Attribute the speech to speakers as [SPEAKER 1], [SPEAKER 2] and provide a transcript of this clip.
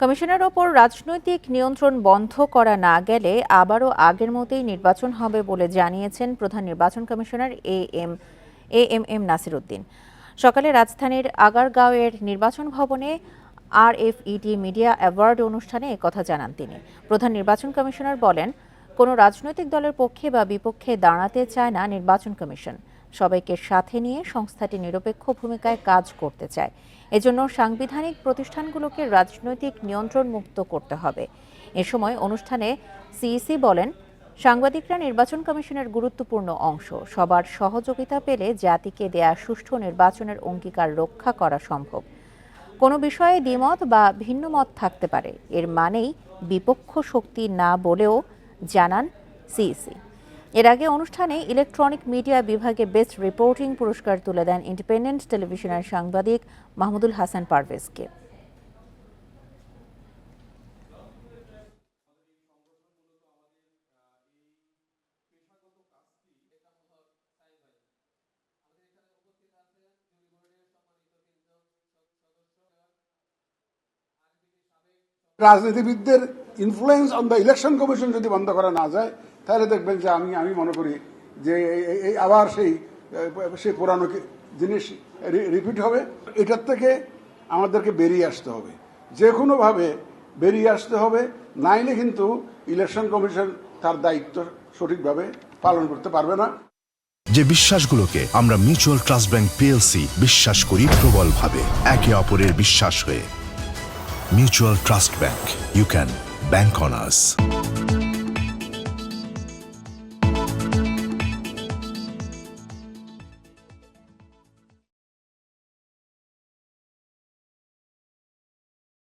[SPEAKER 1] কমিশনের ওপর রাজনৈতিক নিয়ন্ত্রণ বন্ধ করা না গেলে আবারও আগের মতোই নির্বাচন হবে বলে জানিয়েছেন প্রধান নির্বাচন commissioner A M A M M Nasir Uddin সকালে রাজধানীর আগারগাঁওয়ের নির্বাচন ভবনে R F E D media award অনুষ্ঠানে একথা জানান তিনি। প্রধান নির্বাচন কমিশনার বলেন, কোনো রাজনৈতিক দলের পক্ষে বা বিপক্ষে দাঁড়াতে চায় না নির্বাচন কমিশন। সবাইকে সাথে নিয়ে সংস্থাটি নিরপেক্ষ ভূমিকায় কাজ করতে চায়। এজন্য সাংবিধানিক প্রতিষ্ঠানগুলোকে রাজনৈতিক নিয়ন্ত্রণ মুক্ত করতে হবে। এ সময় অনুষ্ঠানে সিইসি বলেন, সাংবাদিকরা নির্বাচন কমিশনের গুরুত্বপূর্ণ অংশ। সবার সহযোগিতা পেলে জাতিকে দেয়া সুষ্ঠু নির্বাচনের অঙ্গীকার রক্ষা করা সম্ভব। কোনো বিষয়ে দ্বিমত বা ভিন্ন মত থাকতে পারে। এর মানেই বিপক্ষ শক্তি না বলেও জানান সিইসি। এর আগে অনুষ্ঠানে ইলেকট্রনিক মিডিয়া বিভাগে বেস্ট রিপোর্টিং পুরস্কার তুলে দেন ইন্ডিপেন্ডেন্ট টেলিভিশনের সাংবাদিক মাহমুদুল হাসান পারভেজকে।
[SPEAKER 2] রাজনীতিবিদদের influence on the election commission যদি বন্ধ করা না যায়, তাহলে দেখবেন যে আমি আমি মনে করি যে এই- আবার সেই সেই পুরানো জিনিস রিপিট হবে। এটার থেকে আমাদেরকে বেরিয়ে আসতে হবে। যে কোনোভাবে বেরিয়ে আসতে হবে, নাইলে কিন্তু ইলেকশন কমিশন তার দায়িত্ব সঠিকভাবে পালন করতে পারবে না।
[SPEAKER 3] যে বিশ্বাসগুলোকে আমরা মিউচুয়াল ট্রাস্ট ব্যাংক পিএলসি বিশ্বাস করি প্রবলভাবে, একে অপরের বিশ্বাস হয়ে। Mutual trust bank you can bank on us.